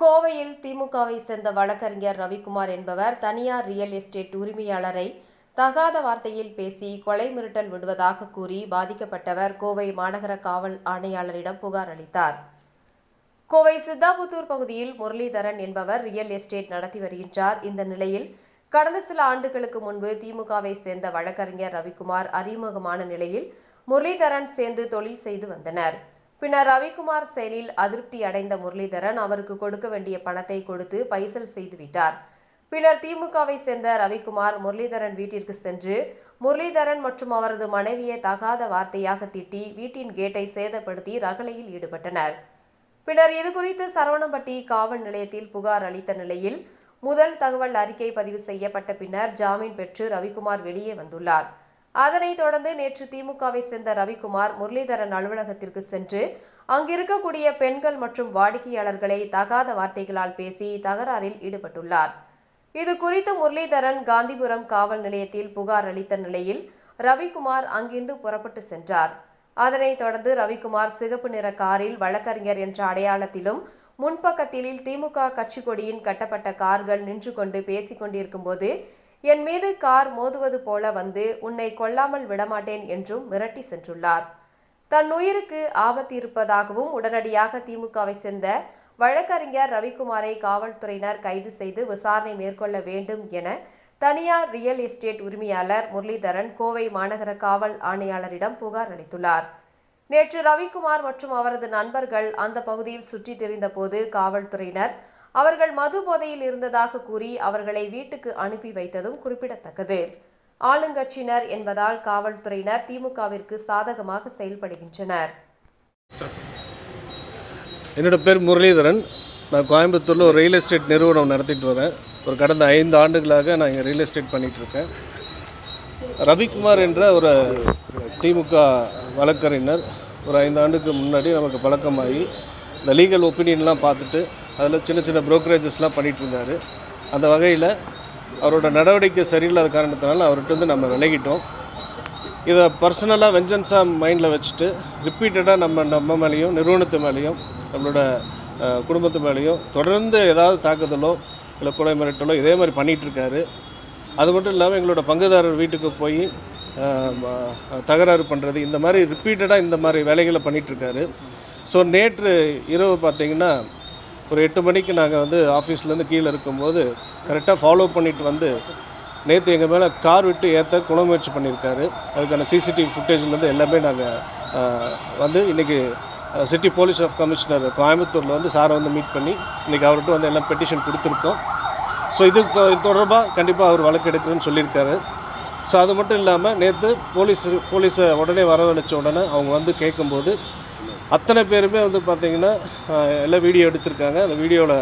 கோவையில் திமுகவை சேர்ந்த வழக்கறிஞர் ரவிக்குமார் என்பவர் தனியார் ரியல் எஸ்டேட் உரிமையாளரை தகாத வார்த்தையில் பேசி கொலை மிரட்டல் விடுவதாக கூறி பாதிக்கப்பட்டவர் கோவை மாநகர காவல் ஆணையாளரிடம் புகார் அளித்தார். கோவை சித்தாபுத்தூர் பகுதியில் முரளிதரன் என்பவர் ரியல் எஸ்டேட் நடத்தி வருகின்றார். இந்த நிலையில் கடந்த சில ஆண்டுகளுக்கு முன்பு திமுகவை சேர்ந்த வழக்கறிஞர் ரவிக்குமார் அறிமுகமான நிலையில் முரளிதரன் சேர்ந்து தொழில் செய்து வந்தனர். பின்னர் ரவிக்குமார் செயலில் அதிருப்தி அடைந்த முரளிதரன் அவருக்கு கொடுக்க வேண்டிய பணத்தை கொடுத்து பைசல் செய்துவிட்டார் பின்னர் திமுகவை சேர்ந்த ரவிக்குமார் முரளிதரன் வீட்டிற்கு சென்று முரளிதரன் மற்றும் அவரது மனைவியை தகாத வார்த்தையாக திட்டி வீட்டின் கேட்டை சேதப்படுத்தி ரகளையில் ஈடுபட்டனர். பின்னர் இதுகுறித்து சரவணம்பட்டி காவல் நிலையத்தில் புகார் அளித்த நிலையில் முதல் தகவல் அறிக்கை பதிவு செய்யப்பட்ட பின்னர் ஜாமீன் பெற்று ரவிக்குமார் வெளியே வந்துள்ளார். அதனைத் தொடர்ந்து நேற்று திமுகவை சேர்ந்த ரவிக்குமார் முரளிதரன் அலுவலகத்திற்கு சென்று அங்கிருக்கக்கூடிய பெண்கள் மற்றும் வாடிக்கையாளர்களை தகாத வார்த்தைகளால் பேசி தகராறில் ஈடுபட்டுள்ளார். இது குறித்து முரளிதரன் காந்திபுரம் காவல் நிலையத்தில் புகார் அளித்த நிலையில் ரவிக்குமார் அங்கிருந்து புறப்பட்டு சென்றார். அதனைத் தொடர்ந்து ரவிக்குமார் சிகப்பு நிற காரில் வழக்கறிஞர் என்ற அடையாளத்திலும் முன்பக்கத்திலில் திமுக கட்சி கொடியின் கட்டப்பட்ட கார்கள் நின்று கொண்டு பேசிக் கொண்டிருக்கும்போது என் மீது கார் மோதுவது போல வந்து உன்னை கொல்லாமல் விடமாட்டேன் என்றும் மிரட்டி சென்றுள்ளார். தன் உயிருக்கு ஆபத்து இருப்பதாகவும் உடனடியாக திமுகவை சேர்ந்த வழக்கறிஞர் ரவிக்குமாரை காவல்துறையினர் கைது செய்து விசாரணை மேற்கொள்ள வேண்டும் என தனியார் ரியல் எஸ்டேட் உரிமையாளர் முரளிதரன் கோவை மாநகர காவல் ஆணையாளரிடம் புகார் அளித்துள்ளார். நேற்று ரவிக்குமார் மற்றும் அவரது நண்பர்கள் அந்த பகுதியில் சுற்றித் திரிந்தபோது காவல்துறையினர் அவர்கள் மது போதையில் இருந்ததாக கூறி அவர்களை வீட்டுக்கு அனுப்பி வைத்ததும் குறிப்பிடத்தக்கது. ஆளுங்கட்சியினர் என்பதால் காவல்துறையினர் திமுகவிற்கு சாதகமாக செயல்படுகின்றனர். என்னோட பேர் முரளிதரன். நான் கோயம்புத்தூரில் ஒரு ரியல் எஸ்டேட் நிறுவனம் நடத்திட்டு வரேன். ஒரு கடந்த ஐந்து ஆண்டுகளாக நான் இங்கே ரியல் எஸ்டேட் பண்ணிகிட்ருக்கேன் ரவிக்குமார் என்ற ஒரு திமுக வழக்கறிஞர் ஒரு ஐந்து ஆண்டுக்கு முன்னாடி நமக்கு பழக்கமாகி இந்த லீகல் ஒப்பீனியன்லாம் பார்த்துட்டு அதில் சின்ன சின்ன ப்ரோக்கரேஜஸ்லாம் பண்ணிகிட்டு இருந்தார் அந்த வகையில் அவரோட நடவடிக்கை சரியில்லாத காரணத்தினால அவர்கிட்ட வந்து நம்ம விலகிட்டோம். இதை பர்சனலாக வெஞ்சன்ஸாக மைண்டில் வச்சுட்டு ரிப்பீட்டடாக நம்ம நம்ம மேலேயும் நிறுவனத்து மேலேயும் நம்மளோட குடும்பத்து மேலேயும் தொடர்ந்து ஏதாவது தாக்குதலோ இல்லை கொலை மிரட்டலோ இதே மாதிரி பண்ணிகிட்ருக்காரு அது மட்டும் இல்லாமல் எங்களோட பங்குதாரர் வீட்டுக்கு போய் தகராறு பண்ணுறது இந்த மாதிரி ரிப்பீட்டடாக இந்த மாதிரி வேலைகளை பண்ணிகிட்ருக்காரு ஸோ நேற்று இரவு பார்த்திங்கன்னா ஒரு எட்டு மணிக்கு நாங்கள் வந்து ஆஃபீஸ்லேருந்து கீழே இருக்கும்போது கரெக்டாக ஃபாலோ பண்ணிட்டு வந்து நேற்று எங்கள் மேலே கார் விட்டு ஏற்ற குண முயற்சி பண்ணியிருக்காரு. அதுக்கான சிசிடிவி ஃபுட்டேஜ்லேருந்து எல்லாமே நாங்கள் வந்து இன்றைக்கி சிட்டி போலீஸ் ஆஃப் கமிஷனர் கோயம்புத்தூரில் வந்து சாரை வந்து மீட் பண்ணி இன்றைக்கி அவர்கிட்ட வந்து எல்லாம் பெட்டிஷன் கொடுத்துருக்கோம். ஸோ இது தொ- இது தொடர்பாக கண்டிப்பாக அவர் வழக்கு எடுக்கிறேன்னு சொல்லியிருக்காரு. ஸோ அது மட்டும் இல்லாமல் நேற்று போலீஸ் போலீஸை உடனே வரவழைச்ச உடனே அவங்க வந்து கேட்கும்போது அத்தனை பேருமே வந்து பார்த்திங்கன்னா எல்லாம் வீடியோ எடுத்திருக்காங்க. அந்த வீடியோவில்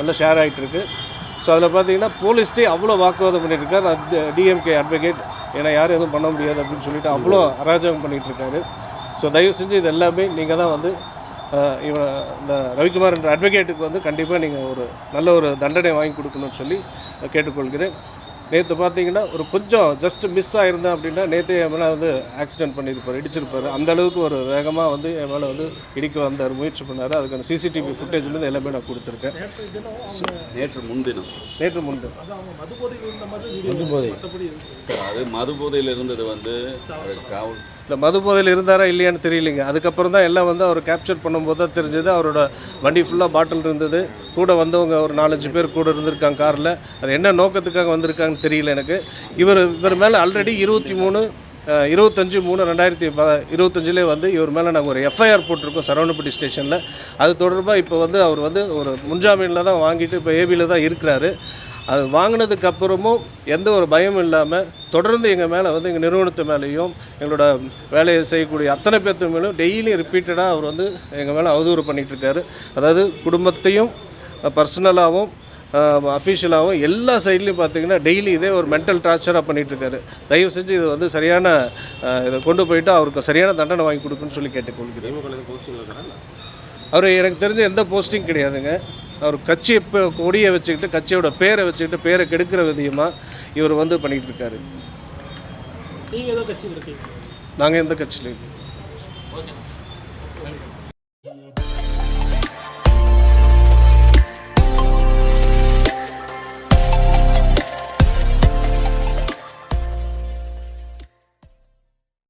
எல்லாம் ஷேர் ஆகிட்டு இருக்கு ஸோ அதில் பார்த்தீங்கன்னா போலீஸ்டே அவ்வளோ வாக்குவாதம் பண்ணியிருக்காரு டிஎம்கே அட்வொகேட் ஏன்னா யாரும் எதுவும் பண்ண முடியாது அப்படின்னு சொல்லிட்டு அவ்வளோ அராஜகம் பண்ணிகிட்டு இருக்காரு ஸோ தயவு செஞ்சு இது எல்லாமே நீங்கள் தான் வந்து இவன் இந்த ரவிக்குமார் என்ற அட்வொகேட்டுக்கு வந்து கண்டிப்பாக நீங்கள் ஒரு நல்ல ஒரு தண்டனை வாங்கி கொடுக்கணும்னு சொல்லி கேட்டுக்கொள்கிறேன். நேற்று பார்த்தீங்கன்னா ஒரு கொஞ்சம் ஜஸ்ட் மிஸ் ஆயிருந்தேன் அப்படின்னா நேற்று என் மேலே வந்து ஆக்சிடென்ட் பண்ணியிருப்பார் இடிச்சிருப்பார். அந்த அளவுக்கு ஒரு வேகமாக வந்து என் மேலே வந்து இடிக்க வந்தார் முயற்சி பண்ணார். அதுக்கான சிசிடிவி ஃபுட்டேஜ்லேருந்து எல்லாமே நான் கொடுத்துருக்கேன். நேற்று முன்தினம் நேற்று அது மது போதையில் இருந்தது வந்து அது காவல் இந்த மது போதையில் இருந்தாரா இல்லையான்னு தெரியலைங்க. அதுக்கப்புறம் தான் எல்லாம் வந்து அவர் கேப்சர் பண்ணும்போது தான் தெரிஞ்சது. அவரோட வண்டி ஃபுல்லாக பாட்டில் இருந்தது. கூட வந்தவங்க ஒரு நாலஞ்சு பேர் கூட இருந்திருக்காங்க காரில். அது என்ன நோக்கத்துக்காக வந்திருக்காங்கன்னு தெரியல எனக்கு. இவர் இவர் மேலே ஆல்ரெடி இருபத்தி மூணு இருபத்தஞ்சு மூணு ரெண்டாயிரத்தி ப இருபத்தஞ்சிலே வந்து இவர் மேலே நாங்கள் ஒரு எஃப்ஐஆர் போட்டிருக்கோம் சரவணப்பட்டி ஸ்டேஷனில். அது தொடர்பாக இப்போ வந்து அவர் வந்து ஒரு முன்ஜாமீனில் தான் வாங்கிட்டு இப்போ ஏபியில் தான் இருக்கிறாரு. அது வாங்கினதுக்கு அப்புறமும் எந்த ஒரு பயமும் இல்லாமல் தொடர்ந்து எங்கள் மேலே வந்து எங்கள் நிறுவனத்து மேலேயும் எங்களோட வேலையை செய்யக்கூடிய அத்தனை பேர்த்து மேலும் டெய்லியும் ரிப்பீட்டடாக அவர் வந்து எங்கள் மேலே அவதூறு பண்ணிகிட்டு இருக்காரு. அதாவது குடும்பத்தையும் பர்சனலாகவும் அஃபிஷியலாகவும் எல்லா சைட்லேயும் பார்த்தீங்கன்னா டெய்லி இதே ஒரு மென்டல் டார்ச்சராக பண்ணிகிட்டு இருக்காரு. தயவு செஞ்சு இது வந்து சரியான இதை கொண்டு போயிட்டு அவருக்கு சரியான தண்டனை வாங்கி கொடுக்குன்னு சொல்லி கேட்டுக்கொள்கிறேன். அவர் எனக்கு தெரிஞ்ச எந்த போஸ்டிங் கிடையாதுங்க. அவர் கட்சி இப்போ கொடியை வச்சுக்கிட்டு கட்சியோட பேரை வச்சுக்கிட்டு பேரை கெடுக்கிற விதமாக இவர் வந்து பண்ணிக்கிட்டு இருக்காரு. கட்சியில் நாங்கள் எந்த கட்சியிலையும்